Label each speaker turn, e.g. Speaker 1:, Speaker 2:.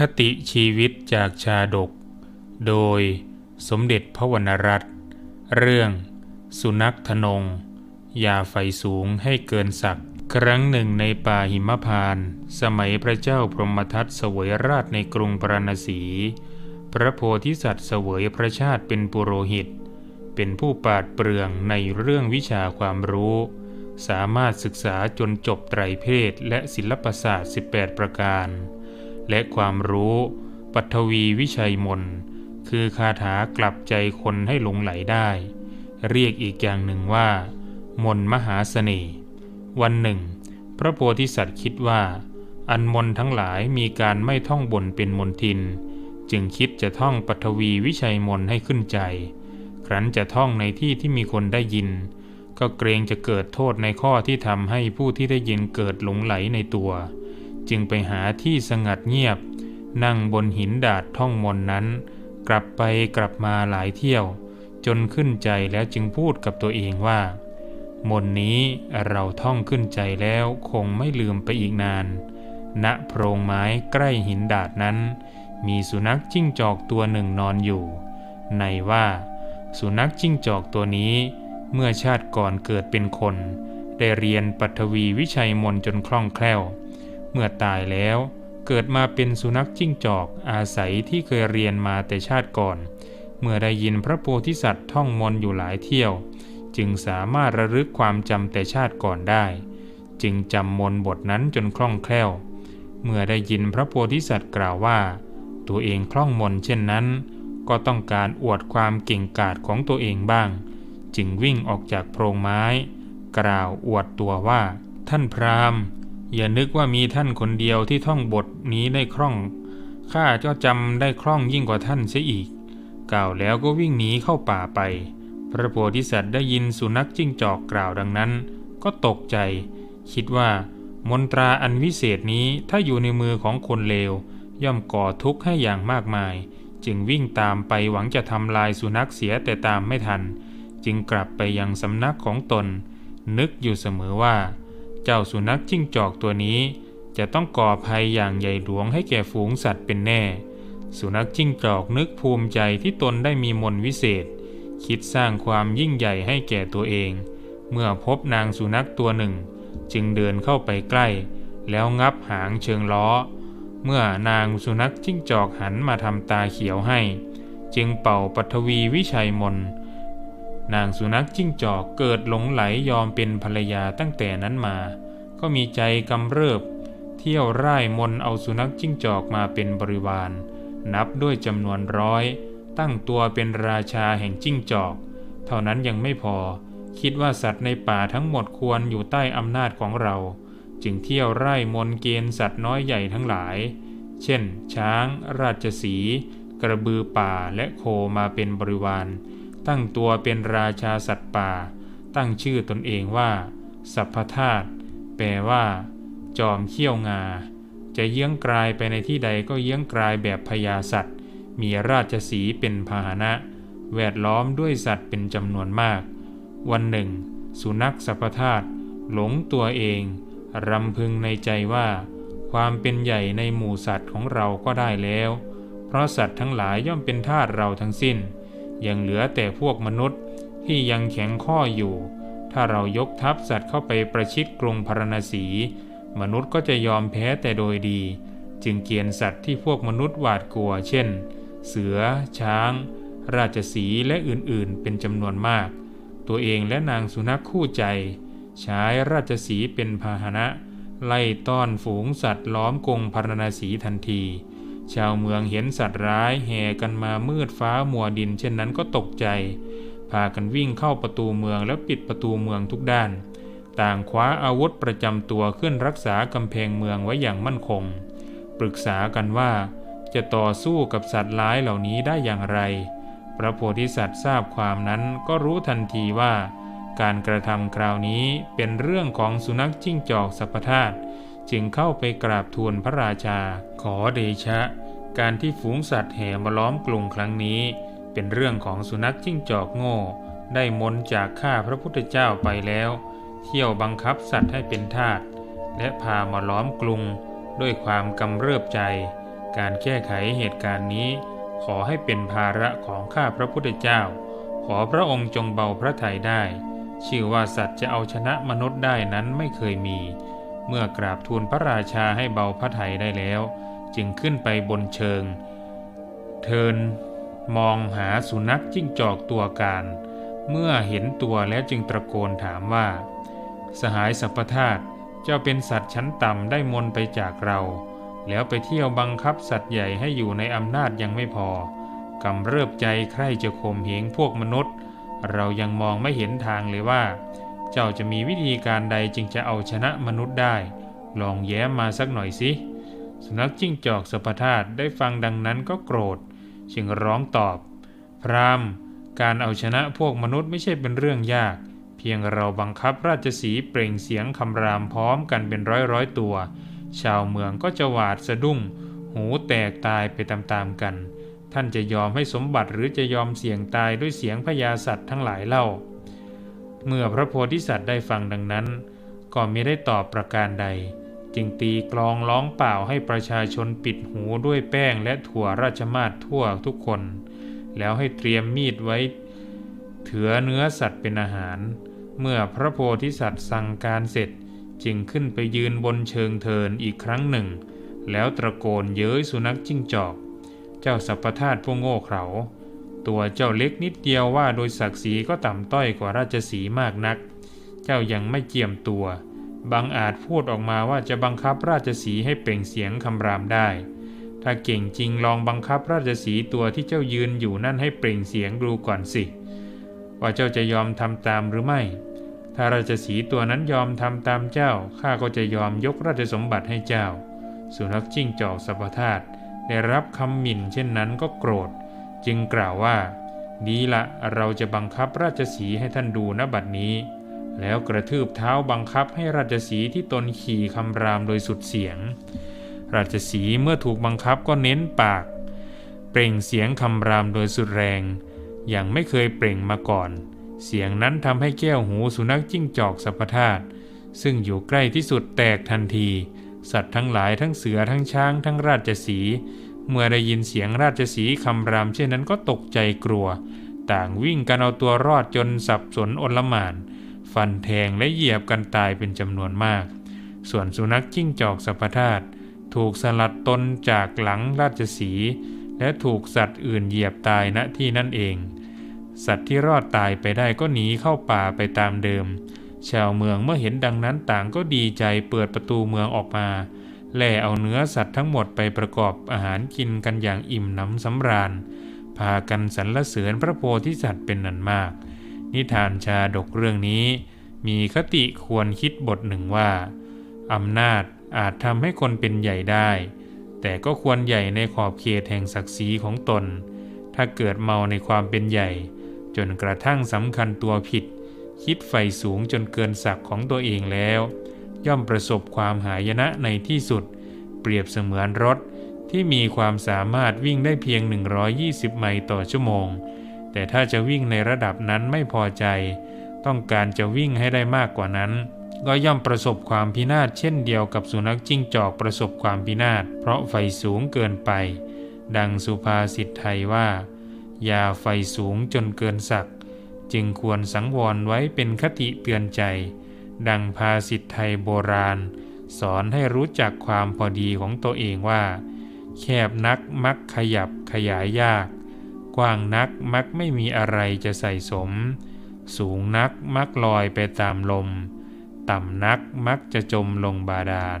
Speaker 1: คติชีวิตจากชาดก โดยสมเด็จพระวรรณรัตน์เรื่องสุนัขทนง อย่าไฟสูงให้เกินศักดิ์ครั้งหนึ่งในป่าหิมพาน สมัยพระเจ้าพรหมทัตเสวยราชในกรุงปรณสี พระโพธิสัตว์เสวยพระชาติเป็นปุโรหิต เป็นผู้ปาดเปรืองในเรื่องวิชาความรู้ สามารถศึกษาจนจบไตรเพศและศิลปศาสตร์ 18 ประการ และความรู้ ปัทวีวิชัยมนคือคาถากลับใจคนให้หลงไหลได้ เรียกอีกอย่างหนึ่งว่า มนมหาเสน่ห์ วันหนึ่ง พระโพธิสัตว์คิดว่า อันมนทั้งหลายมีการไม่ท่องบนเป็นมนทิน จึงคิดจะท่องปัทวีวิชัยมนให้ขึ้นใจ ครั้นจะท่องในที่ที่มีคนได้ยิน ก็เกรงจะเกิดโทษในข้อที่ทำให้ผู้ที่ได้ยินเกิดหลงไหลในตัว จึงไปหาที่สงัดเงียบ นั่งบนหินดาดท่องมนนั้น กลับไปกลับมาหลายเที่ยว จนขึ้นใจแล้วจึงพูดกับตัวเองว่า มนนี้เราท่องขึ้นใจแล้วคงไม่ลืมไปอีกนาน ณโพรงไม้ใกล้หินดาดนั้น มีสุนัขจิ้งจอกตัวหนึ่งนอนอยู่ ในว่า สุนัขจิ้งจอกตัวนี้ เมื่อชาติก่อนเกิดเป็นคน ได้เรียนปัทวีวิชัยมนจนคล่องแคล่ว เมื่อตายแล้ว เกิดมาเป็นสุนัขจิ้งจอกอาศัยที่เคยเรียนมาแต่ชาติก่อน เมื่อได้ยินพระโพธิสัตว์ท่องมนต์อยู่หลายเที่ยว จึงสามารถระลึกความจำแต่ชาติก่อนได้ จึงจำมนต์บทนั้นจนคล่องแคล่ว เมื่อได้ยินพระโพธิสัตว์กล่าวว่า ตัวเองคล่องมนต์เช่นนั้น ก็ต้องการอวดความเก่งกาจของตัวเองบ้าง จึงวิ่งออกจากโพรงไม้ กล่าวอวดตัวว่า ท่านพราหมณ์ อย่านึกว่ามีท่านคนเดียวที่ท่องบทนี้ได้คล่อง ข้าเจ้าจำได้คล่องยิ่งกว่าท่านเสียอีก กล่าวแล้วก็วิ่งหนีเข้าป่าไป พระโพธิสัตว์ได้ยินสุนัขจิ้งจอกกล่าวดังนั้น ก็ตกใจ คิดว่า มนตราอันวิเศษนี้ถ้าอยู่ในมือของคนเลว ย่อมก่อทุกข์ให้อย่างมากมาย จึงวิ่งตามไปหวังจะทำลายสุนัขเสียแต่ตามไม่ทัน จึงกลับไปยังสำนักของตน นึกอยู่เสมอว่า เจ้าสุนัขจิ้งจอกตัวนี้ จะต้องก่อภัยอย่างใหญ่หลวงให้แก่ฝูงสัตว์เป็นแน่ สุนัขจิ้งจอกนึกภูมิใจที่ตนได้มีมนวิเศษ คิดสร้างความยิ่งใหญ่ให้แก่ตัวเอง เมื่อพบนางสุนัขตัวหนึ่ง จึงเดินเข้าไปใกล้ แล้วงับหางเชิงล้อ เมื่อนางสุนัขจิ้งจอกหันมาทำตาเขียวให้ จึงเป่าปัทวีวิชัยมนต์ นางสุนัขจิ้งจอกเกิดหลงไหลยอมเป็นภรรยาตั้งแต่นั้นมา ก็มีใจกำเริบ เที่ยวไร่มนเอาสุนัขจิ้งจอกมาเป็นบริวาร นับด้วยจำนวนร้อย ตั้งตัวเป็นราชาแห่งจิ้งจอก เท่านั้นยังไม่พอ คิดว่าสัตว์ในป่าทั้งหมดควรอยู่ใต้อำนาจของเรา จึงเที่ยวไร่มนเกณฑ์สัตว์น้อยใหญ่ทั้งหลาย เช่น ช้าง ราชสี กระบือป่าและโคมาเป็นบริวาร ตั้งตัวเป็นราชาสัตว์ป่า ตั้งชื่อตนเองว่า สัพพธาตแปลว่า จอมเขี้ยวงา จะเยื้องกลายไปในที่ใดก็เยื้องกลายแบบพญาสัตว์ มีราชสีเป็นพาหนะ แวดล้อมด้วยสัตว์เป็นจำนวนมาก วันหนึ่ง สุนัขสัพพธาตหลงตัวเอง รำพึงในใจว่า ความเป็นใหญ่ในหมู่สัตว์ของเราก็ได้แล้ว เพราะสัตว์ทั้งหลายย่อมเป็นทาสเราทั้งสิ้น ยังเหลือแต่พวกมนุษย์ที่ยังแข็งข้ออยู่ ถ้าเรายกทัพสัตว์เข้าไปประชิดกรุงพาราณสี มนุษย์ก็จะยอมแพ้แต่โดยดี จึงเกียนสัตว์ที่พวกมนุษย์หวาดกลัว เช่น เสือ ช้าง ราชสีและอื่นๆ เป็นจำนวนมาก ตัวเองและนางสุนัขคู่ใจ ใช้ราชสีเป็นพาหนะ ไล่ต้อนฝูงสัตว์ล้อมกรงพาราณสีทันที ชาวเมืองเห็นสัตว์ร้ายแห่กันมามืดฟ้ามัวดิน เช่นนั้นก็ตกใจ พากันวิ่งเข้าประตูเมืองแล้วปิดประตูเมืองทุกด้าน ต่างคว้าอาวุธประจำตัวขึ้นรักษากำแพงเมืองไว้อย่างมั่นคง ปรึกษากันว่า จะต่อสู้กับสัตว์ร้ายเหล่านี้ได้อย่างไร พระโพธิสัตว์ทราบความนั้นก็รู้ทันทีว่า การกระทำคราวนี้เป็นเรื่องของสุนัขจิ้งจอกสัพพธาตุ จึงเข้าไปกราบทูลพระราชา ขอเดชะ การที่ฝูงสัตว์แห่มาล้อมกลุ่มครั้งนี้ เป็นเรื่องของสุนัขจิ้งจอกโง่ ได้มนต์จากข้าพระพุทธเจ้าไปแล้ว เที่ยวบังคับสัตว์ให้เป็นทาสและพามาล้อมกรุงด้วยความกำเริบใจ การแก้ไขเหตุการณ์นี้ ขอให้เป็นภาระของข้าพระพุทธเจ้า ขอพระองค์จงเบาพระทัยได้ ชื่อว่าสัตว์จะเอาชนะมนุษย์ได้นั้นไม่เคยมี เมื่อกราบทูลพระราชาให้เบาพระทัยได้แล้ว จึงขึ้นไปบนเชิง เทินมองหาสุนัขจิ้งจอกตัวการ เมื่อเห็นตัวแล้วจึงตะโกนถามว่า สหายสัพพทาตเจ้าเป็นสัตว์ชั้นต่ำได้มนไปจากเรา แล้วไปเที่ยวบังคับสัตว์ใหญ่ให้อยู่ในอำนาจยังไม่พอกำเริบใจใคร่จะข่มเหงพวกมนุษย์ เรายังมองไม่เห็นทางเลยว่า เจ้าจะมีวิธีการใดจึงจะเอาชนะมนุษย์ได้ ลองแย้มมาสักหน่อยสิสุนัขจิ้งจอกสัพพทาตได้ฟังดังนั้นก็โกรธ จึงร้องตอบ พรามการเอาชนะพวกมนุษย์ไม่ใช่เป็นเรื่องยาก เพียงเราบังคับราชสีเปล่งเสียงคำรามพร้อมกันเป็นร้อยร้อยตัว ชาวเมืองก็จะหวาดสะดุ้ง หูแตกตายไปตามๆกัน ท่านจะยอมให้สมบัติหรือจะยอมเสี่ยงตายด้วยเสียงพญาสัตว์ทั้งหลายเล่า เมื่อพระโพธิสัตว์ได้ฟังดังนั้น ก็ไม่ได้ตอบประการใด จึงตีกลองร้องเปล่าให้ประชาชนปิดหูด้วยแป้งและถั่วราชมาศทั่วทุกคน แล้วให้เตรียมมีดไว้ เถือเนื้อสัตว์เป็นอาหาร เมื่อพระโพธิสัตว์สั่งการเสร็จจึงขึ้นไปยืนบนเชิงเทินอีกครั้งหนึ่ง แล้วตะโกนเย้ยสุนัขจิ้งจอก เจ้าสัพพทาตผู้โง่เขลา ตัวเจ้าเล็กนิดเดียวว่าโดยศักดิ์ศรีก็ต่ำต้อยกว่าราชสีมากนัก เจ้ายังไม่เจียมตัว บางอาจพูดออกมาว่าจะบังคับราชสีให้เปล่งเสียงคำรามได้ ถ้าเก่งจริงลองบังคับราชสีตัวที่เจ้ายืนอยู่นั่นให้เปล่งเสียงดูก่อนสิ ว่าเจ้าจะยอมทำตามหรือไม่ ถ้าราชสีตัวนั้นยอมทำตามเจ้า ข้าก็จะยอมยกราชสมบัติให้เจ้า สุนัขจิ้งจอกสัพพทาตได้รับคำหมิ่นเช่นนั้นก็โกรธ จึงกล่าวว่า ดีละเราจะบังคับราชสีให้ท่านดูณบัดนี้ แล้วกระทืบเท้าบังคับให้ราชสีที่ตนขี่คำรามโดยสุดเสียง ราชสีเมื่อถูกบังคับก็เน้นปาก เปล่งเสียงคำรามโดยสุดแรง อย่างไม่เคยเปล่งมาก่อน เสียงนั้นทำให้แก้วหูสุนัขจิ้งจอกสัพทาตซึ่งอยู่ใกล้ที่สุดแตกทันที สัตว์ทั้งหลายทั้งเสือทั้งช้างทั้งราชสี เมื่อได้ยินเสียงราชสีคำรามเช่นนั้นก็ตกใจกลัว ต่างวิ่งกันเอาตัวรอดจนสับสนอนลมาน ฟันแทงและเหยียบกันตายเป็นจำนวนมาก ส่วนสุนัขจิ้งจอกสัพพทาตถูกสลัดตนจากหลังราชสี และถูกสัตว์อื่นเหยียบตายณที่นั่นเอง สัตว์ที่รอดตายไปได้ก็หนีเข้าป่าไปตามเดิม ชาวเมืองเมื่อเห็นดังนั้นต่างก็ดีใจเปิดประตูเมืองออกมา แล่เอาเนื้อสัตว์ทั้งหมดไปประกอบอาหารกินกันอย่างอิ่มหนำสำราญ พากันสรรเสริญพระโพธิสัตว์เป็นนันมาก นิทานชาดกเรื่องนี้ มีคติควรคิดบทหนึ่งว่าอำนาจอาจทำให้คนเป็นใหญ่ได้ แต่ก็ควรใหญ่ในขอบเขตแห่งศักดิ์ศรีของตน ถ้าเกิดเมาในความเป็นใหญ่ จนกระทั่งสำคัญตัวผิด คิดไฟสูงจนเกินศักดิ์ของตัวเองแล้ว ย่อมประสบความหายนะในที่สุด เปรียบเสมือนรถที่มีความสามารถวิ่งได้เพียง 120 ไมล์ต่อชั่วโมง แต่ถ้าจะวิ่งในระดับนั้นไม่พอใจ ต้องการจะวิ่งให้ได้มากกว่านั้น ก็ย่อมประสบความพินาศเช่นเดียวกับสุนัขจิ้งจอกประสบความพินาศ เพราะไฟสูงเกินไป ดังสุภาษิตไทยว่า อย่าไฟสูงจนเกินศักดิ์จึงควรสังวรไว้เป็นคติเตือนใจ ดังภาษิตไทยโบราณ สอนให้รู้จักความพอดีของตัวเองว่า แคบนักมักขยับขยายยาก กว้างนักมักไม่มีอะไรจะใส่สม สูงนักมักลอยไปตามลม ต่ำนักมักจะจมลงบาดาล